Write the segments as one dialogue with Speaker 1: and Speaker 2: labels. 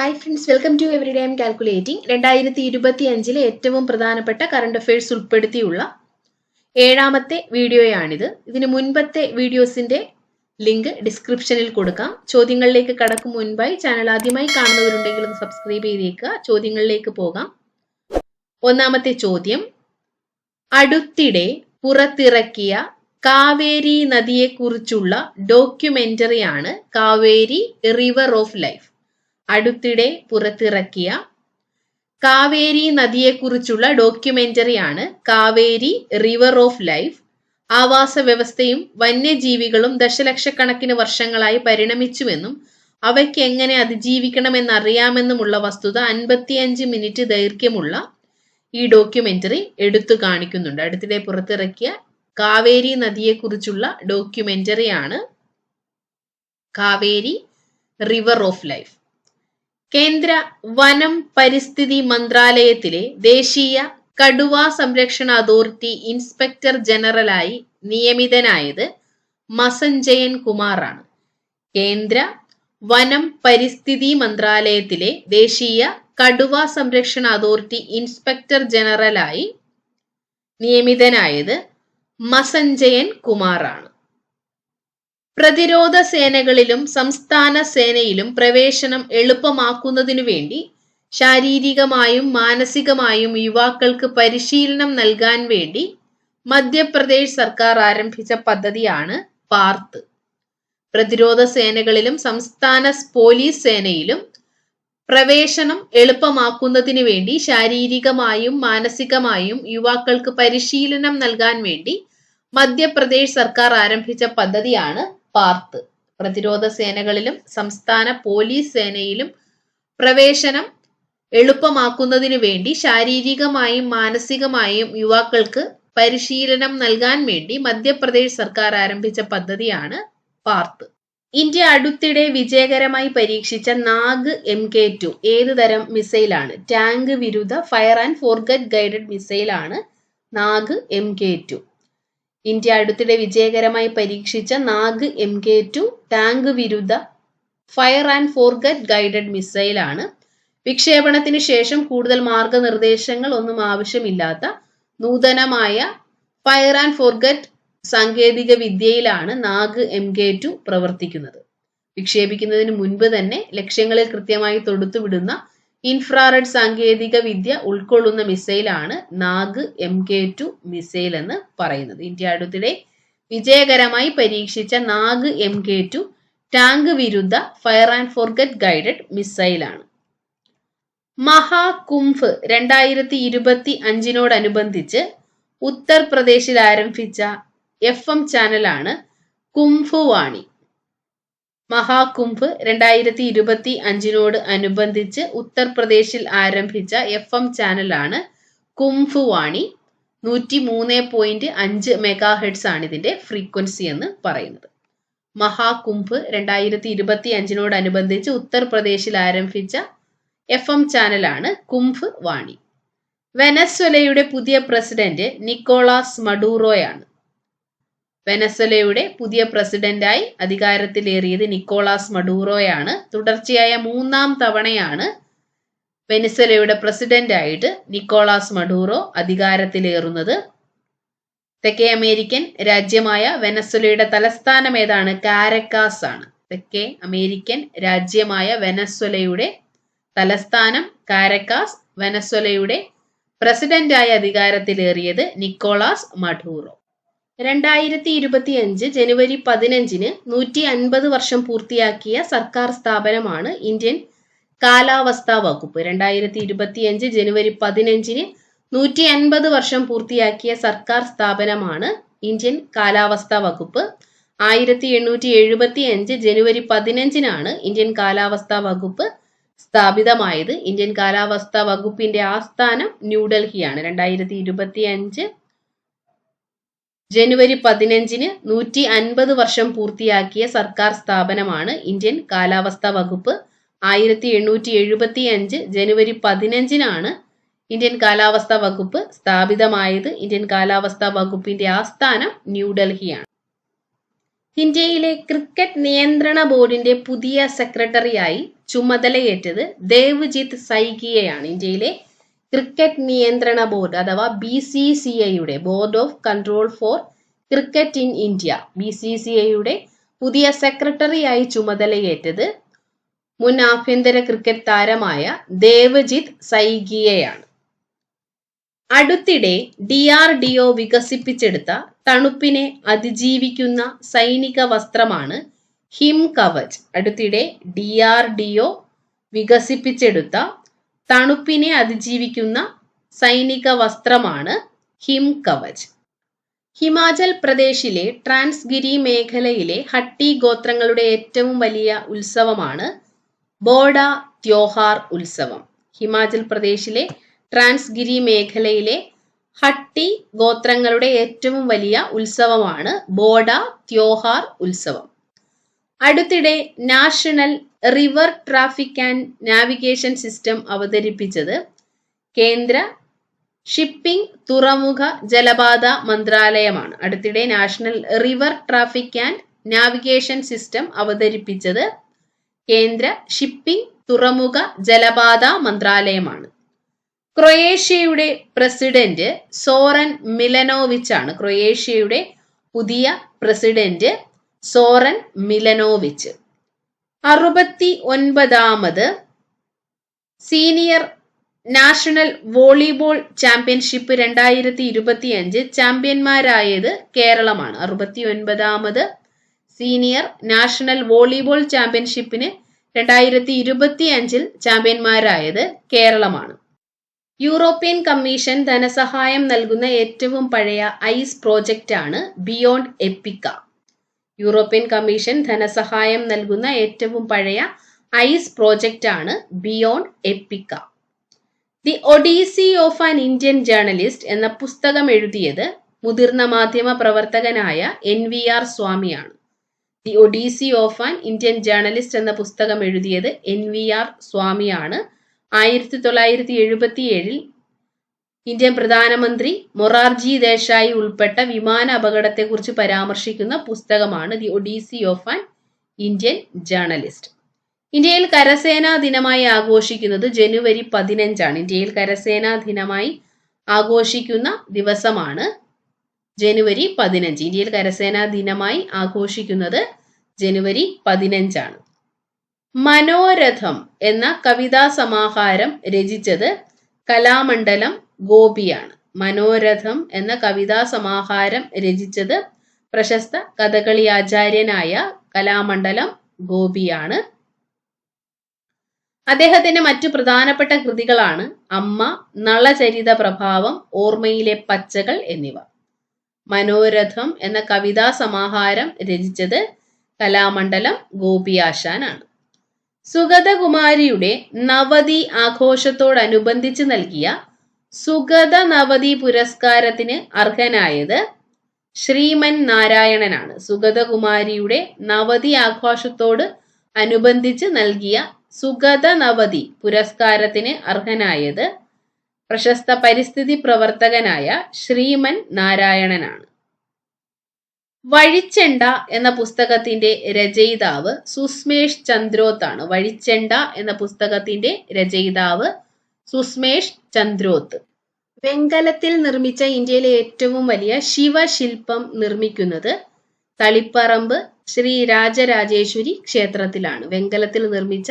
Speaker 1: Hi friends welcome to every day M calculating രണ്ടായിരത്തി ഇരുപത്തി അഞ്ചിലെ ഏറ്റവും പ്രധാനപ്പെട്ട കറണ്ട് അഫയേഴ്സ് ഉൾപ്പെടുത്തിയുള്ള ഏഴാമത്തെ വീഡിയോയാണിത്. ഇതിന് മുൻപത്തെ വീഡിയോസിന്റെ ലിങ്ക് ഡിസ്ക്രിപ്ഷനിൽ കൊടുക്കാം. ചോദ്യങ്ങളിലേക്ക് കടക്കും മുൻപായി ചാനൽ ആദ്യമായി കാണുന്നവരുണ്ടെങ്കിൽ ഒന്ന് സബ്സ്ക്രൈബ് ചെയ്തേക്കുക. ചോദ്യങ്ങളിലേക്ക് പോകാം. ഒന്നാമത്തെ ചോദ്യം. അടുത്തിടെ പുറത്തിറക്കിയ കാവേരി നദിയെക്കുറിച്ചുള്ള ഡോക്യുമെന്ററിയാണ് കാവേരി റിവർ ഓഫ് ലൈഫ് അടുത്തിടെ പുറത്തിറക്കിയ കാവേരി നദിയെക്കുറിച്ചുള്ള ഡോക്യുമെന്ററിയാണ് കാവേരി റിവർ ഓഫ് ലൈഫ് ആവാസ വ്യവസ്ഥയും വന്യജീവികളും ദശലക്ഷക്കണക്കിന് വർഷങ്ങളായി പരിണമിച്ചുവെന്നും അവയ്ക്ക് എങ്ങനെ അതിജീവിക്കണമെന്നറിയാമെന്നുമുള്ള വസ്തുത അൻപത്തിയഞ്ച് മിനിറ്റ് ദൈർഘ്യമുള്ള ഈ ഡോക്യുമെന്ററി എടുത്തു കാണിക്കുന്നുണ്ട്. അടുത്തിടെ പുറത്തിറക്കിയ കാവേരി നദിയെക്കുറിച്ചുള്ള ഡോക്യുമെന്ററിയാണ് കാവേരി റിവർ ഓഫ് ലൈഫ് കേന്ദ്ര വനം പരിസ്ഥിതി മന്ത്രാലയത്തിലെ ദേശീയ കടുവ സംരക്ഷണ അതോറിറ്റി ഇൻസ്പെക്ടർ ജനറലായി നിയമിതനായത് മസഞ്ജയൻ കുമാറാണ്. കേന്ദ്ര വനം പരിസ്ഥിതി മന്ത്രാലയത്തിലെ ദേശീയ കടുവ സംരക്ഷണ അതോറിറ്റി ഇൻസ്പെക്ടർ ജനറലായി നിയമിതനായത് മസഞ്ജയൻ കുമാറാണ്. പ്രതിരോധ സേനകളിലും സംസ്ഥാന സേനയിലും പ്രവേശനം എളുപ്പമാക്കുന്നതിനു വേണ്ടി ശാരീരികമായും മാനസികമായും യുവാക്കൾക്ക് പരിശീലനം നൽകാൻ വേണ്ടി മധ്യപ്രദേശ് സർക്കാർ ആരംഭിച്ച പദ്ധതിയാണ് പാർത്ത്. പ്രതിരോധ സേനകളിലും സംസ്ഥാന പോലീസ് സേനയിലും പ്രവേശനം എളുപ്പമാക്കുന്നതിന് വേണ്ടി ശാരീരികമായും മാനസികമായും യുവാക്കൾക്ക് പരിശീലനം നൽകാൻ വേണ്ടി മധ്യപ്രദേശ് സർക്കാർ ആരംഭിച്ച പദ്ധതിയാണ് പാർത്ത്. പ്രതിരോധ സേനകളിലും സംസ്ഥാന പോലീസ് സേനയിലും പ്രവേശനം എളുപ്പമാക്കുന്നതിനു വേണ്ടി ശാരീരികമായും മാനസികമായും യുവാക്കൾക്ക് പരിശീലനം നൽകാൻ വേണ്ടി മധ്യപ്രദേശ് സർക്കാർ ആരംഭിച്ച പദ്ധതിയാണ് പാർത്ത്. ഇന്ത്യ അടുത്തിടെ വിജയകരമായി പരീക്ഷിച്ച നാഗ് എം കെ ടു ഏത് തരം മിസൈലാണ്? ടാങ്ക് വിരുദ്ധ fire and forget guided മിസൈലാണ് Nag M K two. India അടുത്തിടെ വിജയകരമായി പരീക്ഷിച്ച Nag M K two tank വിരുദ്ധ ഫയർ ആൻഡ് ഫോർഗറ്റ് ഗൈഡഡ് മിസൈലാണ് വിക്ഷേപണത്തിന് ശേഷം കൂടുതൽ മാർഗനിർദ്ദേശങ്ങൾ ഒന്നും ആവശ്യമില്ലാത്ത നൂതനമായ ഫയർ ആൻഡ് ഫോർഗറ്റ് സാങ്കേതിക വിദ്യയിലാണ് നാഗ് എം കെ ടു പ്രവർത്തിക്കുന്നത്. വിക്ഷേപിക്കുന്നതിന് മുൻപ് തന്നെ ലക്ഷ്യങ്ങളിൽ കൃത്യമായി തൊടുത്തുവിടുന്ന ഇൻഫ്രാറെഡ് സാങ്കേതിക വിദ്യ ഉൾക്കൊള്ളുന്ന മിസൈലാണ് Nag M K two missile എന്ന് പറയുന്നത്. ഇന്ത്യ അടുത്തിടെ വിജയകരമായി പരീക്ഷിച്ച Nag M K two tank വിരുദ്ധ ഫയർ ആൻഡ് ഫോർഗറ്റ് ഗൈഡഡ് മിസൈലാണ്. മഹാകുംഭ് രണ്ടായിരത്തി ഇരുപത്തി അഞ്ചിനോടനുബന്ധിച്ച് ഉത്തർപ്രദേശിൽ ആരംഭിച്ച എഫ് എം ചാനലാണ് കുംഭു വാണി മഹാകുംഭ് രണ്ടായിരത്തി ഇരുപത്തി അഞ്ചിനോട് അനുബന്ധിച്ച് ഉത്തർപ്രദേശിൽ ആരംഭിച്ച എഫ് എം ചാനലാണ് കുംഭ് വാണി നൂറ്റി മൂന്ന് പോയിന്റ് അഞ്ച് മെഗാ ഹെഡ്സ് ആണ് ഇതിന്റെ ഫ്രീക്വൻസി എന്ന് പറയുന്നത്. മഹാകുംഭ് രണ്ടായിരത്തി ഇരുപത്തി അഞ്ചിനോടനുബന്ധിച്ച് ഉത്തർപ്രദേശിൽ ആരംഭിച്ച എഫ് എം ചാനലാണ് കുംഭ് വാണി വെനസ്വലയുടെ പുതിയ പ്രസിഡന്റ് നിക്കോളാസ് മഡൂറോയാണ്. വെനസ്വലയുടെ പുതിയ പ്രസിഡന്റായി അധികാരത്തിലേറിയത് നിക്കോളാസ് മഡൂറോയാണ്. തുടർച്ചയായ മൂന്നാം തവണയാണ് വെനസ്വലയുടെ പ്രസിഡന്റായിട്ട് നിക്കോളാസ് മഡൂറോ അധികാരത്തിലേറുന്നത്. തെക്കേ അമേരിക്കൻ രാജ്യമായ വെനസ്വലയുടെ തലസ്ഥാനം ഏതാണ്? കാരക്കാസ് ആണ്. തെക്കേ അമേരിക്കൻ രാജ്യമായ വെനസ്വലയുടെ തലസ്ഥാനം കാരക്കാസ് വെനസ്വലയുടെ പ്രസിഡന്റായി അധികാരത്തിലേറിയത് നിക്കോളാസ് മഡൂറോ. രണ്ടായിരത്തി ഇരുപത്തി അഞ്ച് ജനുവരി പതിനഞ്ചിന് നൂറ്റി അൻപത് വർഷം പൂർത്തിയാക്കിയ സർക്കാർ സ്ഥാപനമാണ് ഇന്ത്യൻ കാലാവസ്ഥാ വകുപ്പ്. രണ്ടായിരത്തി ഇരുപത്തി അഞ്ച് ജനുവരി പതിനഞ്ചിന് നൂറ്റി അൻപത് വർഷം പൂർത്തിയാക്കിയ സർക്കാർ സ്ഥാപനമാണ് ഇന്ത്യൻ കാലാവസ്ഥാ വകുപ്പ്. ആയിരത്തി എണ്ണൂറ്റി എഴുപത്തി അഞ്ച് ജനുവരി പതിനഞ്ചിനാണ് ഇന്ത്യൻ കാലാവസ്ഥാ വകുപ്പ് സ്ഥാപിതമായത്. ഇന്ത്യൻ കാലാവസ്ഥാ വകുപ്പിന്റെ ആസ്ഥാനം ന്യൂഡൽഹിയാണ് രണ്ടായിരത്തി ഇരുപത്തി അഞ്ച് ജനുവരി പതിനഞ്ചിന് നൂറ്റി അൻപത് വർഷം പൂർത്തിയാക്കിയ സർക്കാർ സ്ഥാപനമാണ് ഇന്ത്യൻ കാലാവസ്ഥാ വകുപ്പ്. ആയിരത്തി എണ്ണൂറ്റി എഴുപത്തി അഞ്ച് ജനുവരി പതിനഞ്ചിനാണ് ഇന്ത്യൻ കാലാവസ്ഥാ വകുപ്പ് സ്ഥാപിതമായത്. ഇന്ത്യൻ കാലാവസ്ഥാ വകുപ്പിന്റെ ആസ്ഥാനം ന്യൂഡൽഹിയാണ്. ഇന്ത്യയിലെ ക്രിക്കറ്റ് നിയന്ത്രണ ബോർഡിന്റെ പുതിയ സെക്രട്ടറിയായി ചുമതലയേറ്റത് ദേവ്ജിത്ത് സൈകിയയാണ് ഇന്ത്യയിലെ ക്രിക്കറ്റ് നിയന്ത്രണ ബോർഡ് അഥവാ ബി സി സി ഐയുടെ board of control for cricket in India. B C C ഐയുടെ പുതിയ സെക്രട്ടറിയായി ചുമതലയേറ്റത് മുൻ ആഭ്യന്തര ക്രിക്കറ്റ് താരമായ ദേവജിത് സൈഗിയയാണ്. അടുത്തിടെ ഡി ആർ ഡി ഒ വികസിപ്പിച്ചെടുത്ത തണുപ്പിനെ അതിജീവിക്കുന്ന സൈനിക വസ്ത്രമാണ് ഹിം കവച്. അടുത്തിടെ ഡി ആർ ഡി ഒ വികസിപ്പിച്ചെടുത്ത തണുപ്പിനെ അതിജീവിക്കുന്ന സൈനിക വസ്ത്രമാണ് ഹിം കവച് ഹിമാചൽ പ്രദേശിലെ ട്രാൻസ്ഗിരി മേഖലയിലെ ഹട്ടി ഗോത്രങ്ങളുടെ ഏറ്റവും വലിയ ഉത്സവമാണ് ബോഡ ത്യോഹാർ ഉത്സവം. ഹിമാചൽ പ്രദേശിലെ ട്രാൻസ്ഗിരി മേഖലയിലെ ഹട്ടി ഗോത്രങ്ങളുടെ ഏറ്റവും വലിയ ഉത്സവമാണ് ബോഡ ത്യോഹാർ ഉത്സവം. അടുത്തിടെ national river traffic and navigation system അവതരിപ്പിച്ചത് കേന്ദ്ര ഷിപ്പിംഗ് തുറമുഖ ജലപാത മന്ത്രാലയമാണ്. അടുത്തിടെ national river traffic and navigation system അവതരിപ്പിച്ചത് കേന്ദ്ര ഷിപ്പിംഗ് തുറമുഖ ജലപാത മന്ത്രാലയമാണ്. ക്രൊയേഷ്യയുടെ പ്രസിഡന്റ് സോറൻ മിലനോവിച്ച് ആണ് ക്രൊയേഷ്യയുടെ പുതിയ പ്രസിഡന്റ്. Zoran Milanovic. അറുപത്തി ഒൻപതാമത് സീനിയർ നാഷണൽ വോളിബോൾ ചാമ്പ്യൻഷിപ്പ് രണ്ടായിരത്തി ഇരുപത്തിയഞ്ച് ചാമ്പ്യന്മാരായത് കേരളമാണ്. അറുപത്തി ഒൻപതാമത് സീനിയർ നാഷണൽ വോളിബോൾ ചാമ്പ്യൻഷിപ്പിന് രണ്ടായിരത്തി ഇരുപത്തി അഞ്ചിൽ ചാമ്പ്യന്മാരായത് കേരളമാണ്. യൂറോപ്യൻ കമ്മീഷൻ ധനസഹായം നൽകുന്ന ഏറ്റവും പഴയ ഐസ് പ്രോജക്റ്റാണ് ബിയോണ്ട് എപ്പിക്ക. യൂറോപ്യൻ കമ്മീഷൻ ധനസഹായം നൽകുന്ന ഏറ്റവും പഴയ ഐസ് പ്രോജക്റ്റ് ആണ് beyond EPICA. The odyssey of an Indian journalist എന്ന പുസ്തകം എഴുതിയത് മുതിർന്ന മാധ്യമ പ്രവർത്തകനായ N V R സ്വാമിയാണ്. The odyssey of an Indian journalist എന്ന പുസ്തകം എഴുതിയത് എൻ വി ആർ സ്വാമിയാണ്. ആയിരത്തി തൊള്ളായിരത്തി എഴുപത്തി ഏഴിൽ ഇന്ത്യൻ പ്രധാനമന്ത്രി മൊറാർജി ദേശായി ഉൾപ്പെട്ട വിമാന അപകടത്തെക്കുറിച്ച് പരാമർശിക്കുന്ന പുസ്തകമാണ് the odyssey of an Indian journalist. ഇന്ത്യയിൽ കരസേനാ ദിനമായി ആഘോഷിക്കുന്നത് ജനുവരി പതിനഞ്ചാണ്. ഇന്ത്യയിൽ കരസേനാ ദിനമായി ആഘോഷിക്കുന്ന ദിവസമാണ് ജനുവരി പതിനഞ്ച്. ഇന്ത്യയിൽ കരസേനാ ദിനമായി ആഘോഷിക്കുന്നത് ജനുവരി പതിനഞ്ചാണ്. മനോരഥം എന്ന കവിതാ സമാഹാരം രചിച്ചത് കലാമണ്ഡലം ഗോപിയാണ്. മനോരഥം എന്ന കവിതാ സമാഹാരം രചിച്ചത് പ്രശസ്ത കഥകളി ആചാര്യനായ കലാമണ്ഡലം ഗോപിയാണ്. അദ്ദേഹത്തിന്റെ മറ്റു പ്രധാനപ്പെട്ട കൃതികളാണ് അമ്മ നളചരിത പ്രഭാവം ഓർമ്മയിലെ പച്ചകൾ എന്നിവ. മനോരഥം എന്ന കവിതാ സമാഹാരം രചിച്ചത് കലാമണ്ഡലം ഗോപിയാശാനാണ്. സുഗതകുമാരിയുടെ നവതി ആഘോഷത്തോടനുബന്ധിച്ച് നൽകിയ സുഗത നവതി പുരസ്കാരത്തിന് അർഹനായത് ശ്രീമൻ നാരായണനാണ്. സുഗതകുമാരിയുടെ നവതി ആഘോഷത്തോട് അനുബന്ധിച്ച് നൽകിയ സുഗത നവതി പുരസ്കാരത്തിന് അർഹനായത് പ്രശസ്ത പരിസ്ഥിതി പ്രവർത്തകനായ ശ്രീമൻ നാരായണനാണ്. വഴിച്ചെണ്ട എന്ന പുസ്തകത്തിന്റെ രചയിതാവ് സുസ്മേഷ് ചന്ദ്രോത്താണ്. വഴിച്ചെണ്ട എന്ന പുസ്തകത്തിന്റെ രചയിതാവ് സുസ്മേഷ് ചന്ദ്രോത്ത്. വെങ്കലത്തിൽ നിർമ്മിച്ച ഇന്ത്യയിലെ ഏറ്റവും വലിയ ശിവശില്പം നിർമ്മിക്കുന്നത് തളിപ്പറമ്പ് ശ്രീ രാജരാജേശ്വരി ക്ഷേത്രത്തിലാണ്. വെങ്കലത്തിൽ നിർമ്മിച്ച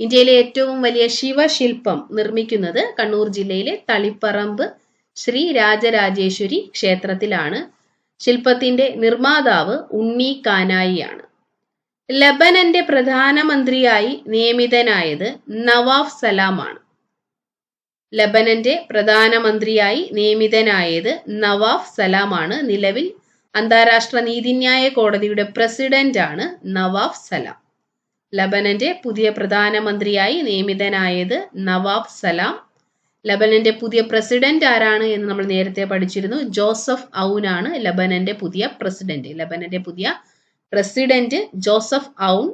Speaker 1: ഇന്ത്യയിലെ ഏറ്റവും വലിയ ശിവശില്പം നിർമ്മിക്കുന്നത് കണ്ണൂർ ജില്ലയിലെ തളിപ്പറമ്പ് ശ്രീ രാജരാജേശ്വരി ക്ഷേത്രത്തിലാണ്. ശില്പത്തിന്റെ നിർമ്മാതാവ് ഉണ്ണി കാനായിയാണ്. ലബനന്റെ പ്രധാനമന്ത്രിയായി നിയമിതനായത് നവാഫ് സലാമാണ്. ലബനന്റെ പ്രധാനമന്ത്രിയായി നിയമിതനായത് നവാഫ് സലാമാണ്. നിലവിൽ അന്താരാഷ്ട്ര നീതിന്യായ കോടതിയുടെ പ്രസിഡന്റ് ആണ് നവാഫ് സലാം. ലബനന്റെ പുതിയ പ്രധാനമന്ത്രിയായി നിയമിതനായത് നവാബ് സലാം. ലബനന്റെ പുതിയ പ്രസിഡന്റ് ആരാണ് എന്ന് നമ്മൾ നേരത്തെ പഠിച്ചിരുന്നു. ജോസഫ് ഔൻ ആണ് ലബനന്റെ പുതിയ പ്രസിഡന്റ്. ലബനന്റെ പുതിയ പ്രസിഡന്റ് ജോസഫ് ഔൻ.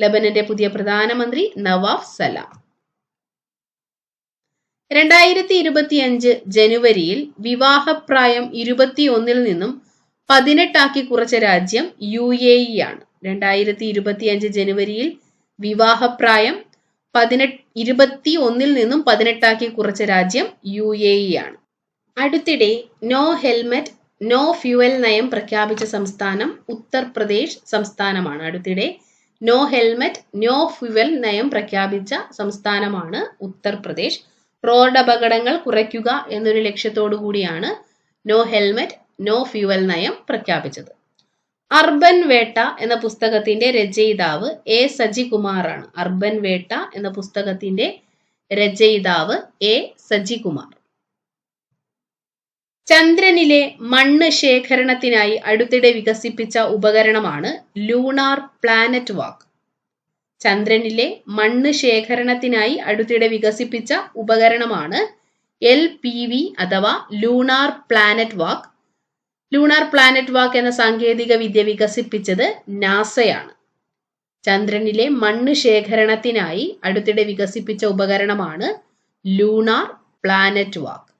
Speaker 1: ലബനന്റെ പുതിയ പ്രധാനമന്ത്രി നവാഫ് സലാം. രണ്ടായിരത്തി ഇരുപത്തിയഞ്ച് ജനുവരിയിൽ വിവാഹപ്രായം ഇരുപത്തിയൊന്നിൽ നിന്നും പതിനെട്ടാക്കി കുറച്ച രാജ്യം യു എ ഇ ആണ് രണ്ടായിരത്തി ഇരുപത്തിയഞ്ച് ജനുവരിയിൽ വിവാഹപ്രായം പതിനെട്ട് ഇരുപത്തി ഒന്നിൽ നിന്നും പതിനെട്ടാക്കി കുറച്ച രാജ്യം യു എ ഇ ആണ് അടുത്തിടെ നോ ഹെൽമെറ്റ് നോ ഫ്യുവൽ നയം പ്രഖ്യാപിച്ച സംസ്ഥാനം ഉത്തർപ്രദേശ് സംസ്ഥാനമാണ്. അടുത്തിടെ നോ ഹെൽമെറ്റ് നോ ഫ്യുവൽ നയം പ്രഖ്യാപിച്ച സംസ്ഥാനമാണ് ഉത്തർപ്രദേശ്. റോഡ് അപകടങ്ങൾ കുറയ്ക്കുക എന്നൊരു ലക്ഷ്യത്തോടു കൂടിയാണ് നോ ഹെൽമെറ്റ് നോ ഫ്യൂവൽ നയം പ്രഖ്യാപിച്ചത്. അർബൻ വേട്ട എന്ന പുസ്തകത്തിന്റെ രചയിതാവ് എ സജികുമാറാണ്. അർബൻ വേട്ട എന്ന പുസ്തകത്തിന്റെ രചയിതാവ് എ സജികുമാർ. ചന്ദ്രനിലെ മണ്ണ് ശേഖരണത്തിനായി അടുത്തിടെ വികസിപ്പിച്ച ഉപകരണമാണ് ലൂണാർ പ്ലാനറ്റ് വാക്ക് ചന്ദ്രനിലെ മണ്ണ് ശേഖരണത്തിനായി അടുത്തിടെ വികസിപ്പിച്ച ഉപകരണമാണ് എൽ പി വി അഥവാ lunar planet walk. Lunar planet walk എന്ന സാങ്കേതിക വിദ്യ വികസിപ്പിച്ചത് നാസയാണ്. ചന്ദ്രനിലെ മണ്ണ് ശേഖരണത്തിനായി അടുത്തിടെ വികസിപ്പിച്ച ഉപകരണമാണ് ലൂണാർ പ്ലാനറ്റ് വാക്ക്.